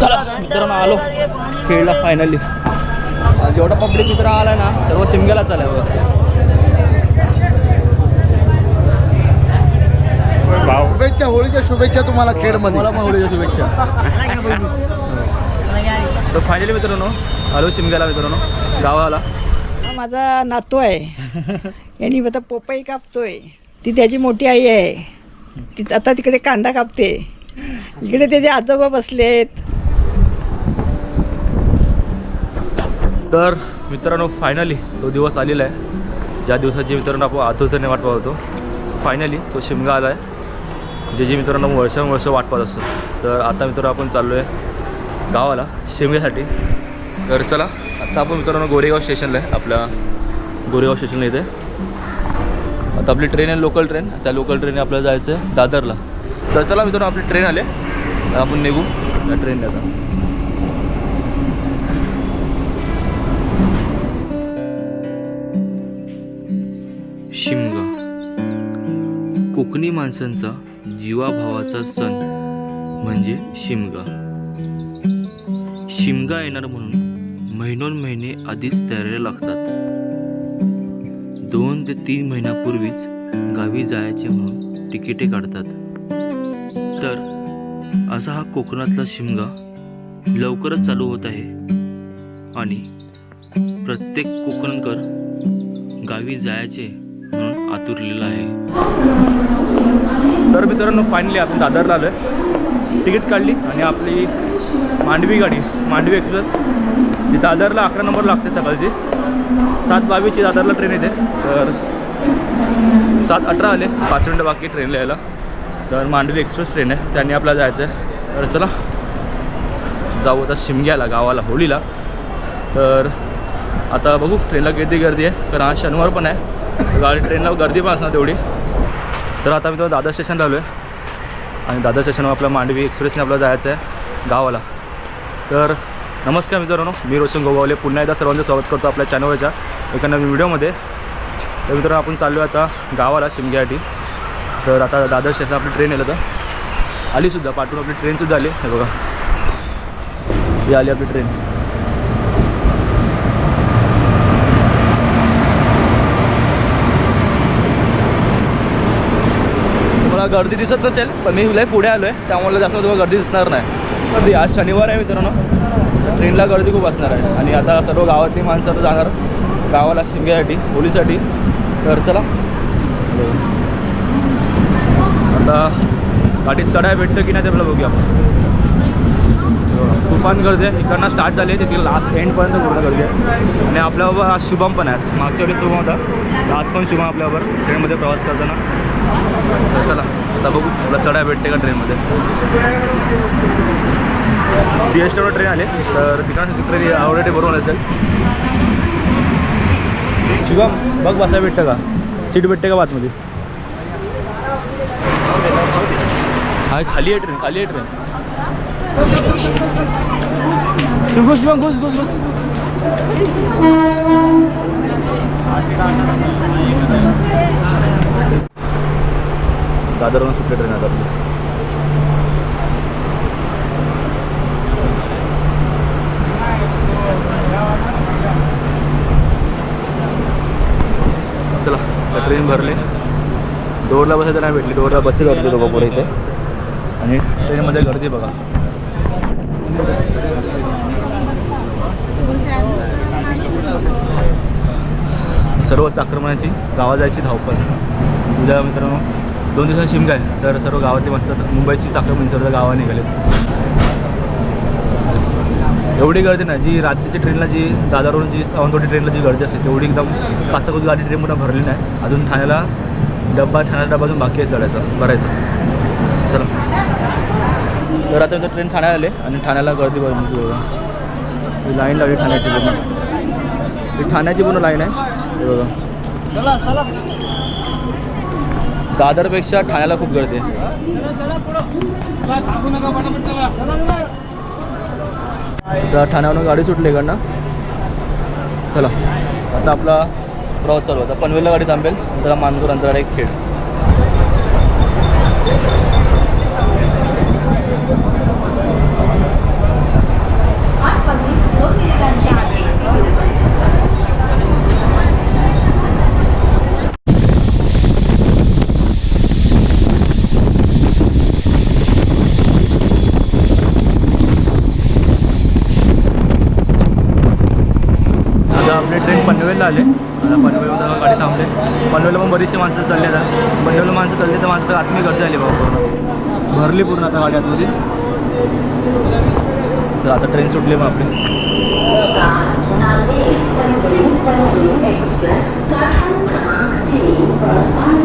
चला मित्रांनो आलो. खेळला फायनली जेवढा पब्लिक मित्र आला ना सर्व शिमग्याला चालाय बघा. शुभेच्छा होळीच्या शुभेच्छा तुम्हाला खेडमध्ये मला पण होळीच्या शुभेच्छा. तर फायनली मित्रांनो आलो शिमग्याला मित्रांनो गावाला. हा माझा नातू आहे. यांनी आता पोपई कापतोय. ती त्याची मोठी आई आहे. ती आता तिकडे कांदा कापते. इकडे त्याचे आजोबा बसलेत. तर मित्रांनो फायनली तो दिवस आलेला आहे. ज्या दिवसाची मित्रांनो आपण आतुरतेने वाट पाहत होतो फायनली तो शिमगा आला आहे जे जे मित्रांनो वर्षानुवर्ष वाट पाहत असतो तर आता मित्रांनो आपण चाललो आहे गावाला शिमग्यासाठी. तर चला आता आपण मित्रांनो गोरेगाव स्टेशनला आहे आपल्या गोरेगाव स्टेशनला इथे. आता आपली ट्रेन आहे लोकल ट्रेन त्या लोकल ट्रेनने आपल्याला जायचं आहे दादरला. तर चला मित्रांनो आपली ट्रेन आले आपण निघू. त्या ट्रेनने आता. कोकणी माणसांचा जीवाभावाचा सण म्हणजे शिमगा. शिमगा येणार म्हणून महिनोन महिने आधीच तयारीला लागतात. दोन ते तीन महिन्यापूर्वीच गावी जायचे म्हणून तिकिटे काढतात. तर असा हा कोकणातला शिमगा लवकरच चालू होत आहे. आणि प्रत्येक कोकणकर गावी जायचे आतुरलेला आहे. तर मित्रांनो फायनली आपण दादरला आलो आहे तिकीट काढली आणि आपली मांडवी गाडी मांडवी एक्सप्रेस जी दादरला अकरा नंबर लागते सकाळची. सात बावीसची दादरला ट्रेन येते. तर सात अठरा आले. पाच मिनटं बाकी ट्रेनला यायला. तर मांडवी एक्सप्रेस ट्रेन आहे. त्यांनी आपल्याला जायचं आहे तर चला जाऊ आता शिमग्याला गावाला होळीला. तर आता बघू ट्रेनला किती गर्दी आहे. कारण आज शनिवार पण आहे. गाडी ट्रेनला गर्दी पण असणार तेवढी. तर आता मी तो दादर स्टेशनला आलो आहे आणि दादर स्टेशनवर आपला मांडवी एक्सप्रेसने आपल्याला जायचं आहे गावाला. तर नमस्कार मित्रांनो मी रोशन गोगावले. पुन्हा एकदा सर्वांचं स्वागत करतो आपल्या चॅनलच्या एका नवीन व्हिडिओमध्ये. तर मित्रांनो आपण चाललो आहे आता गावाला शिमग्यासाठी तर आता दादर स्टेशन आपली ट्रेन येलं तर आलीसुद्धा पाठवून आपली ट्रेनसुद्धा आली. हे बघा. ही आली आपली ट्रेन तुम्हाला गर्दी दिसत नसेल पण मी लय पुढे आलो आहे त्यामुळे जास्त तुम्हाला गर्दी दिसणार नाही. गर्दी आज शनिवार आहे मित्रांनो ट्रेनला गर्दी खूप असणार आहे. आणि आता सर्व गावातली माणसं आता जाणार गावाला शिमग्यासाठी होलीसाठी तर चला. आता गाडीत चढाय भेटतं की नाही ते आपल्याला बघूया. आपण तुफान गर्दी आहे इकडनं स्टार्ट झाली आहे तिथे लास्ट एंडपर्यंत पूर्ण गर्दी आहे. आणि आपल्याबरोबर आज शुभम पण आहे मागच्या वेळेस शुभम होता आज पण शुभम आपल्याबरोबर ट्रेनमध्ये प्रवास करताना. तर चला आता बघू तुला चढाय भेटते का ट्रेनमध्ये? सी एस टीवर ट्रेन आले. तर तिकडनं ट्रेन ऑलरेडी बरोबर असेल. शिवम बघ बसायला भेटतं का? सीट भेटते का बातमध्ये हा खाली आहे ट्रेन खाली आहे ट्रेन घुस मग घुस घुस घुस. दादरवरून सुटली ट्रेन आता. आपली. चला ट्रेन भरली. डोरला बसायचं नाही भेटली डोरला बसेल वाटते दोघं पुढे इथे. आणि ट्रेनमध्ये गर्दी बघा. सर्व चाक्रमानाची गावा जायची धावपळ. उद्या मित्रांनो दोन दिवसात शिमगा आहे तर सर्व गावातली माणसं आता मुंबईची चाक्रमणी सर्व गावा निघाले एवढी गर्दी नाही जी रात्रीची ट्रेनला जी दादावरून जी सावंतवाडी ट्रेनला जी गर्दी असते तेवढी एकदम काचाकूच गाडी ट्रेन मोठा भरली नाही. अजून ठाण्याला डब्बा ठाण्याला डब्बा अजून बाकी आहे चढायचं भरायचं. चला. तर आता ट्रेन ठाण्याला आले आणि ठाण्याला गर्दी भरली बघा लाईन लागली ठाण्याची पूर्ण. ठाण्याची पूर्ण लाईन आहे. हे बघा. चला चला. दादरपेक्षा ठाण्याला खूप गर्दी आहे. तर ठाण्यावरून गाडी सुटली इकडनं. चला आता आपला प्रवास चालू होता पनवेलला गाडी थांबेल नंतर मानपूर अंतराळ एक खेळ ट्रेन पनवेलला आले आता पनवेलला गाडी थांबले पनवेलला पण बरीचशी माणसं चालली आता पनवेलला माणसं चालली तर माणसं आतमी गर्दी आली बाबा पूर्ण भरली पूर्ण आता गाडी आतमध्ये तर आता ट्रेन सुटली मग आपली एक्सप्रेस प्लॅटफॉर्म क्रमांक तीन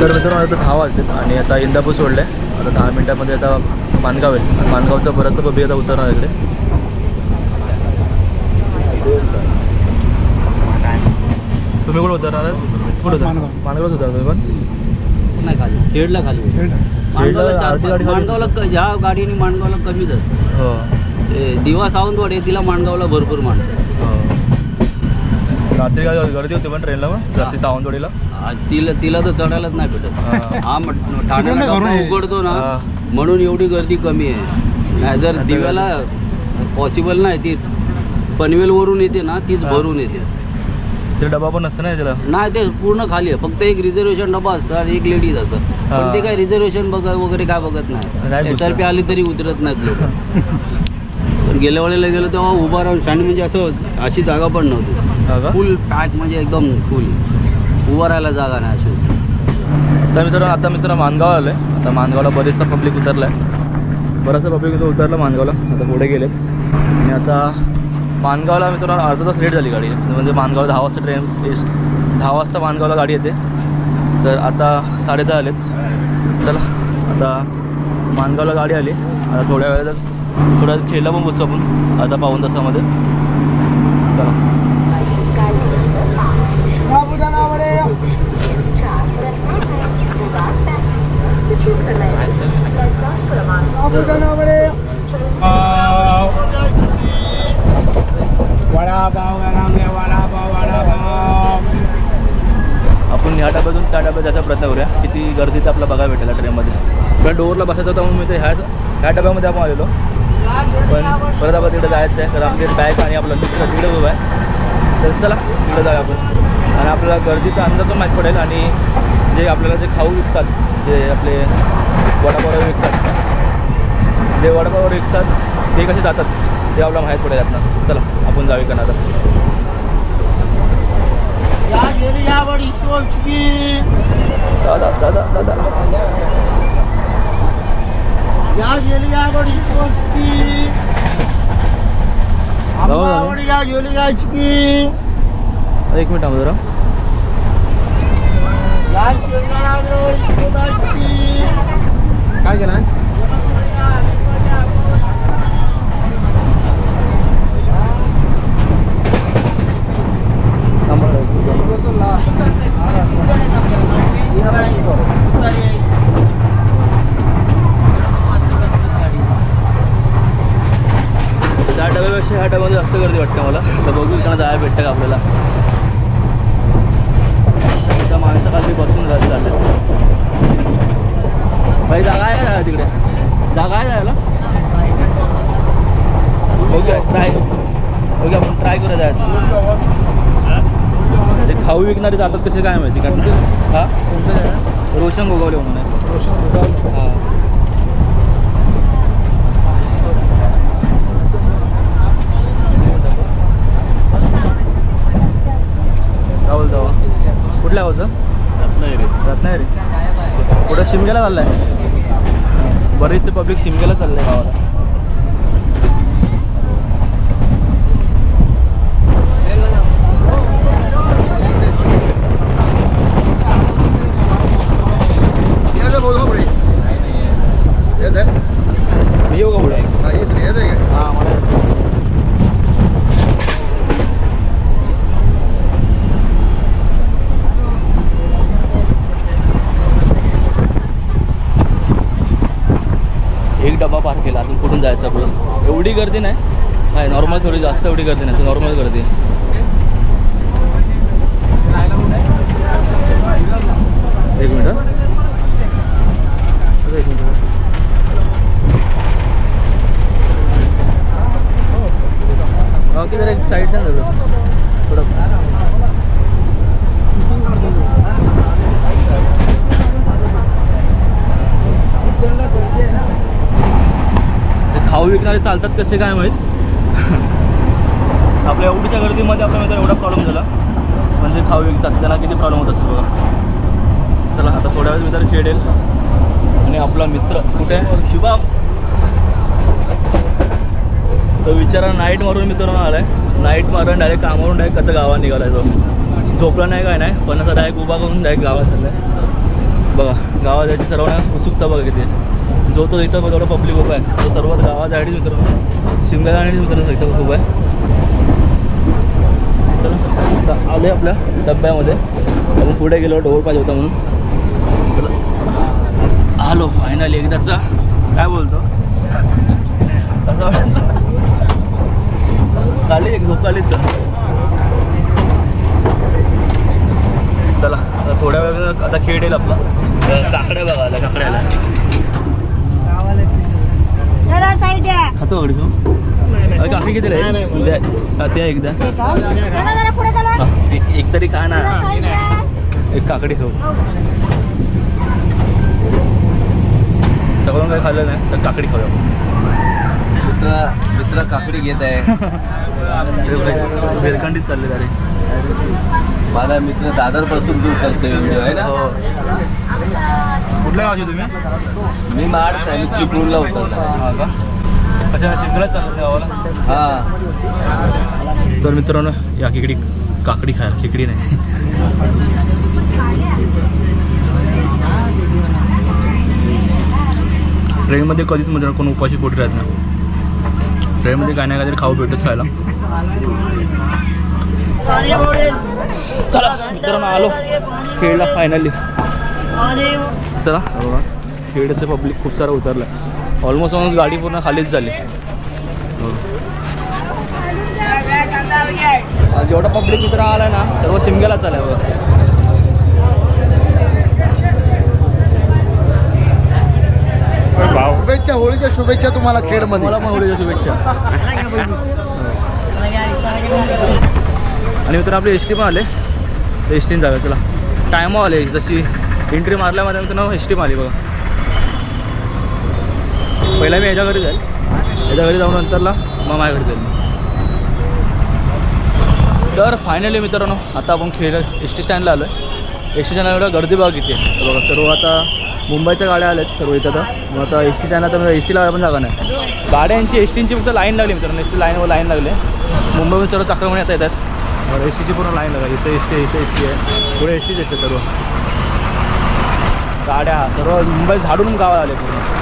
तर मित्रांनो आता दहा वाजलेत आणि आता इंदापूर सोडलं आहे आता दहा मिनटामध्ये आता मानगाव आहे आणि मानगावचं बरंचसं पब्लिक आता उतरणार इकडे. तुम्ही कुठं उतरणार? कुठं मानगावच उतरणार तुम्ही पण? नाही खाली. खेडला खाली. माणगावला चार. माणगावला ज्या गाडीने माणगावला कमीच असतं. हो. दिवा सावंतवाडी तिला माणगावला भरपूर माणसं. हो. रात्री गर्दी होती पण ट्रेनला मग रात्री सावंतवाडीला? आ, तिला तिला तर चढायलाच नाही भेटत. हा. मग ठाण्याला डबा उघडतो ना. म्हणून एवढी गर्दी कमी आहे. नाही जर दिव्याला पॉसिबल नाही ती पनवेलवरून येते ना तीच हा. भरून येते. ते डबा पण नसतं ना त्याला नाही ते पूर्ण खाली आहे. फक्त एक रिझर्वेशन डबा असतं आणि एक लेडीज असतं हा. पण ते काय रिझर्वेशन बघ वगैरे काय बघत नाही. नाही एस आर पी आली तरी उतरत नाहीत लोक. पण गेल्या वेळेला गेलो तेव्हा उभा राहून स्टँड म्हणजे असं अशी जागा पण नव्हती. हा का? फुल पॅक म्हणजे एकदम फुल उभं राहायला जागा नाही अशी. तर मित्रांनो आता मित्र मानगाव आलो आहे आता मानगावला बरेचसा पब्लिक उतरला आहे बराचसा पब्लिक इथं उतरलं मानगावला. आता पुढे गेले आणि आता मानगावला मित्रांनो अर्धा तास लेट झाली गाडी. म्हणजे मानगावला दहा वाजता ट्रेन दहा वाजता मानगावला गाडी येते. तर आता साडेदहा आलेत. चला आता मानगावला गाडी आली. आता थोड्या वेळातच थोड्या खेळला पण बसतो आपण. आता पाऊन तासामध्ये. चला. आपण ह्या डब्यातून त्या डब्यात जायचा प्रयत्न करूया. किती गर्दी तर आपल्याला बघायला भेटेल ट्रेनमध्ये. पण डोअरला बसायचं होतं म्हणून मी ते ह्याच ह्या डब्यामध्ये आपण आलेलो. पण परत आपण तिकडे जायचं आहे. तर आपली बॅग आणि आपलं दुसरं तिकडे उभं आहे. तर चला तिकडे जाऊया आपण. आणि आपल्याला गर्दीचा अंदाज पण माहीत पडेल आणि जे आपल्याला जे खाऊ विकतात जे आपले वडापाव विकतात जे वडापाव विकतात ते कसे जातात ते आपल्याला माहीत पडेल यातनं. चला आपण जाऊया का आता. दादा दादा दादा. एक मिनिट जरा. काय केलं? त्या डब्यापेक्षा ह्या डब्यामध्ये जास्त गर्दी वाटते मला तर बघू इकडं जायला भेटतं का आपल्याला. त्या माणसं खाली बसून जात चालले भाई जागा आहे का तिकडे? जागा आहे जायला? ओके ट्राय ओके आपण ट्राय करूया जायचं. ते खाऊ विकणारे जातात कसे काय माहिती? कारण हा? रोशन गोगावले म्हणून आहे. रोशन गोगावले. हां. राहुल दावा. कुठल्या गावचं रत्नागिरी. रत्नागिरी. कुठं? शिमग्याला चाललं आहे बरेचसे पब्लिक शिमग्याला चाललं आहे गावाला. गर्दी नाही काय नॉर्मल थोडी जास्त एवढी गर्दी नाही नॉर्मल गर्दी. एक मिनट. एक साइड बाकी जरा एक साईड ना ते चालतात कसे काय माहीत? आपल्या एवढीच्या गर्दीमध्ये आपल्या मित्र एवढा प्रॉब्लेम झाला. म्हणजे खाऊ विकतात. त्यांना किती प्रॉब्लेम होत असेल बघा चला आता थोड्या वेळ मित्र खेळेल. आणि आपला मित्र कुठे? आहे? शुभम. तो विचारा नाईट मारून मित्रांनो आलाय. नाईट मारून डायरेक्ट कामावरून डायरेक्ट आता गावात निघालाय तो. झोपला नाही काय नाही पण असा डायरेक्ट उभा करून डायरेक्ट गावात चाललाय. बघा गावात जायची सर्वांना उत्सुकता बघा किती आहे. जो तो इथं बघा पब्लिक उभा आहे. तो सर्वात गावात जायचीच मित्रांनो. शिमगा आणि मित्रांनो इथं उभा आहे. चला आलो आले आपल्या डब्यामध्ये. आपण पुढे गेलो ढोर पाहिजे होता म्हणून. चला. आलो फायनली एकदाचा काय बोलतो? असं वाटतं काढली एक झोप आलीच का? चला आता थोड्या वेळ आता खेळ येईल आपला. काकड्या बघा आल्या काकड्याला. खातो तू अरे काकडी किती त्या एकदा एक- तरी खा ना एक काकडी खाऊ सगळं काही खाल्लं नाही तर काकडी खाऊया मित्र मित्र काकडी घेत आहे बेलखंडीच चालले अरे। माझा मित्र दादर पासून दूर करतोय व्हिडिओ आहे ना? हो। कुठल्या गावचे तुम्ही। मी माडच आहे मी चिपळूणला उतरला हा हा. तर मित्रांनो या खेकडी काकडी खायला खेकडी नाही. ट्रेनमध्ये कधीच म्हणजे कोण उपाशी पोटी राहत नाही. ट्रेनमध्ये काय नाही काहीतरी खाऊ भेटत खायला. चला मित्रांनो आलो. खेळला फायनली चला. खेळचं पब्लिक खूप सारं उतरलं ऑलमोस्ट ऑलमोस्ट गाडी पूर्ण खालीच झाली. हो. हा, जेवढा पब्लिक मित्र आला ना सर्व शिमग्यालाच आलाय बघा. शुभेच्छा होळीच्या शुभेच्छा तुम्हाला खेडमध्ये. मला पण होळीच्या शुभेच्छा. आणि मित्र आपले एस टी पण आले. एस टीन जाऊया चला. टायमा आले जशी एंट्री मारल्यामध्ये मित्रांनो एस टी आली बघा. पहिला मी याच्या घरी जाईल. याच्या घरी जाऊन नंतरला मग माझ्या घरी जाईल. तर फायनली मित्रांनो आता आपण खेळ एस टी स्टँडला आलो आहे एस टी स्टँडला एवढं गर्दी बघा किती आहे. बघा सर्व आता मुंबईच्या गाड्या आल्या आहेत सर्व इथं तर मग आता एस टी स्टँडला तर एस टीला पण जागा नाही. गाड्यांची एस टींची फक्त लाईन लागली मित्रांनो. एस टी लाईनवर लाईन लागले. मुंबईहून सर्व चक्रमणी आता येतात. एस टीची पूर्ण लाईन लागली. इथं एस टी इथं एस टी आहे. पुढे एस टीच असते सर्व. गाड्या सर्व मुंबई झाडून गावात आले पूर्ण.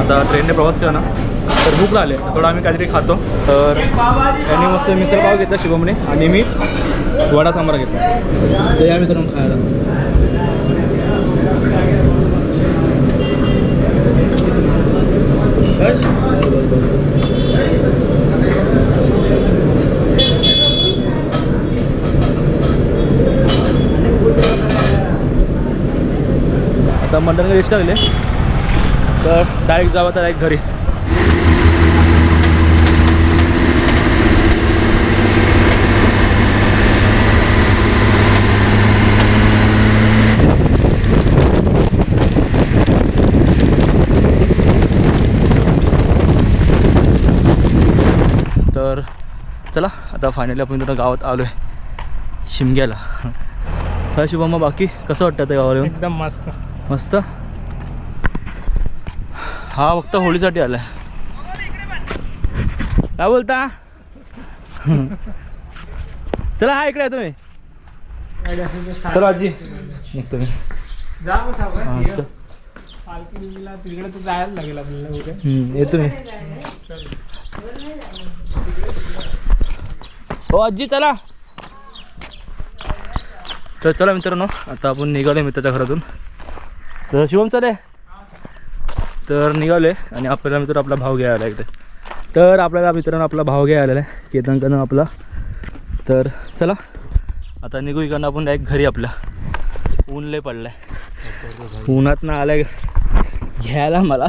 आता ट्रेनने प्रवास केला ना तर भूक लागले तर थोडं आम्ही काहीतरी खातो. तर त्यांनी मस्त मिसळ पाव घेतला शिवमने आणि मी वडा सांबार घेतला. ते या मित्रांनो खायला. आता मंडळ रिक्षा लागले तर डायरेक्ट जावं तर डायरेक्ट घरी. तर चला आता फायनली आपण इथं गावात आलो आहे शिमग्याला. काय शुभम बाकी कसं वाटतं आता गावाला येऊन? एकदम मस्त. मस्त? हा फक्त होळीसाठी आलाय. काय बोलता? चला हा इकडे तुम्ही. चला आजी. निघतो मी. येतो मी. हो आजी चला. तर चला मित्रांनो आता आपण निघालो मित्राच्या घरातून. तर शिवम चले तर निघाले आणि आपल्याला मित्र आपला भाव घ्यायला इथे तर आपल्याला मित्रांनो आपला भाव घ्यायला आहे. केतनकडनं आपला. तर चला आता निघू इकडनं आपण डायरेक्ट घरी आपल्या ऊन लय आहे उन्हात ना आलाय घ्यायला मला.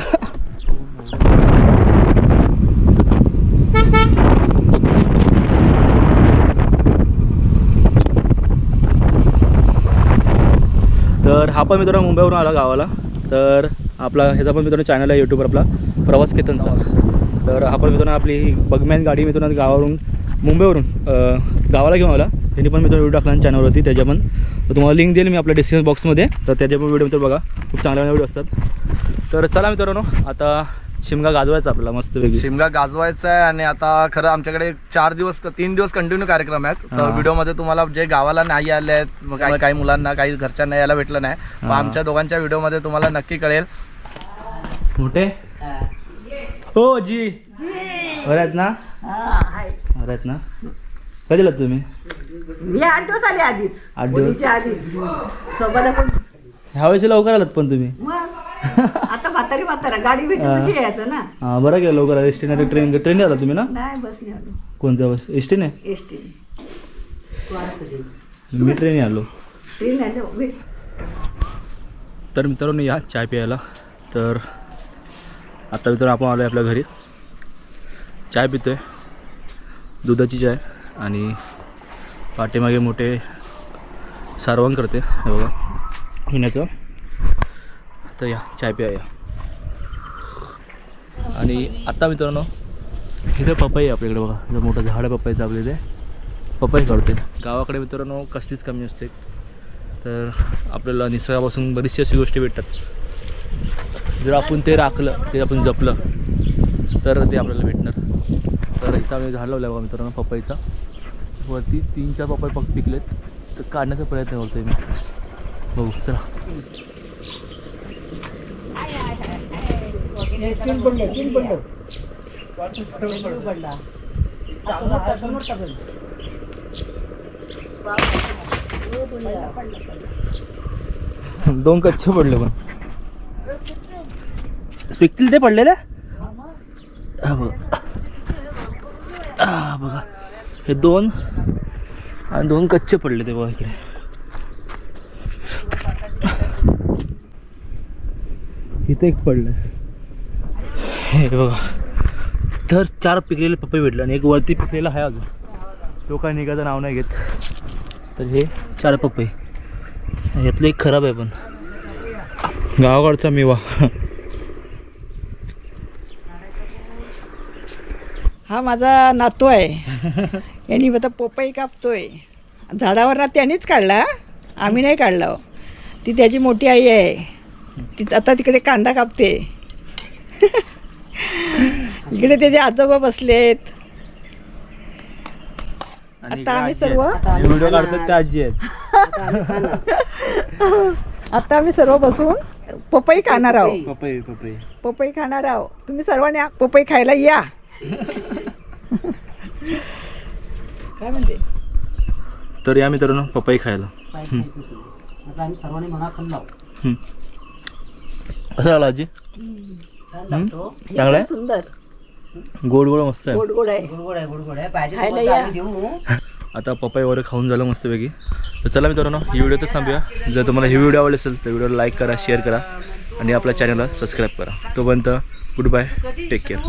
तर हा पण मित्र मुंबईवरून आला गावाला. तर आपला ह्याचा पण मित्रांनो चॅनल आहे यूट्यूबवर आपला प्रवास केतनचा. तर हा पण मित्रांनो आपली बगमॅन गाडी मित्रांनो गावावरून मुंबईवरून गावाला घेऊन आला. त्यांनी पण मित्रांनो व्हिडिओ टाकला चॅनलवरती त्याच्या पण. तर तुम्हाला लिंक देईल मी आपल्या डिस्क्रिप्शन बॉक्समध्ये तर त्याच्या पण व्हिडिओ मित्र बघा खूप चांगल्या व्हिडिओ असतात. तर चला मित्रांनो आता शिमगा गाजवायचा आपला मस्त शिमगा गाजवायचा आहे आणि आता खरं आमच्याकडे चार दिवस तीन दिवस कंटिन्यू कार्यक्रम आहेत. तर हा. व्हिडिओमध्ये तुम्हाला जे गावाला नाही आले आहेत मग काही काही मुलांना काही घरच्यांना यायला भेटलं नाही. मग. आमच्या दोघांच्या व्हिडिओमध्ये तुम्हाला नक्की कळेल. मोठे? हो जी. बरं आहेत ना? बरं ना? कधी दिलात तुम्ही? मी आठ दिवस आले आधीच. आठ दिवस? आधीच. सोबत पण. ह्यावेळेस लवकर आलात पण तुम्ही. आता म्हातारी म्हातारा गाडी भेटून यायचं ना? हां बरं केलं लवकर. एस टीने ट्रेन ट्रेनने आला तुम्ही ना? नाही बसने आलो. कोणत्या बस एस टीने एस टी मी ट्रेनने आलो. ट्रेन आलो. तर मित्रांनो या चाय प्यायला. तर आता मित्र आपण आलो आहे आपल्या घरी. चाय पितोय. दुधाची चाय आणि पाठीमागे मोठे सारवण करते. हे बघा पिण्याचं तर या चाय प्या या आणि आत्ता मित्रांनो इथं पपई आहे आपल्याकडे बघा. इथं मोठं झाड आहे पपईचं आपल्या इथे पपई काढते गावाकडे मित्रांनो कसलीच कमी असते तर आपल्याला निसर्गापासून बरीचशी अशी गोष्टी भेटतात. जर आपण ते राखलं ते आपण जपलं तर ते आपल्याला भेटणार. तर इथं आम्ही झाड लावलं बघा मित्रांनो पपईचा. वरती तीन चार पपई पक पिकलेत. तर काढण्याचा प्रयत्न करतोय मी. बघू चला. दोन कच्चे पडले पण. पिकतील ते पडलेले? हा बघा. हा बघा. हे दोन आणि दोन कच्चे पडले ते बघा इकडे. इथे एक पडलं. हे बघा. तर चार पिकलेले पपई भेटले आणि एक वरती पिकलेला आहे अजून. तो काय निघायचं नाव नाही घेत. तर हे चार पपई. यातलं एक खराब आहे पण. गावाकडचा मेवा. हा माझा नातू आहे. यांनी आता पोपई कापतोय. झाडावर ना त्यानेच काढला आम्ही नाही काढला हो. ती त्याची मोठी आई आहे. ती आता तिकडे कांदा कापते. इकडे त्याचे आजोबा बसलेत. आता आम्ही सर्व व्हिडिओ काढतात त्या आजी आहेत. आता आम्ही सर्व बसून पपई खाणार आहोत पपई. पपई पपई. खाणार आहोत तुम्ही सर्वांनी आ- पपई खायला या. काय म्हणते? तर या मित्रांनो पपई खायला. हम्म. कसं आला आजी? चांगला आहे? सुंदर. गोड गोड मस्त आहे. गोड गोड आहे. खायला या. आता पपई वगैरे खाऊन झालं मस्तपैकी. तर चला मित्रांनो ही व्हिडिओ तर थांबूया. जर तुम्हाला ही व्हिडिओ आवडली असेल तर व्हिडिओला लाईक करा शेअर करा आणि आपल्या चॅनलला सबस्क्राईब करा. तोपर्यंत गुड बाय टेक केअर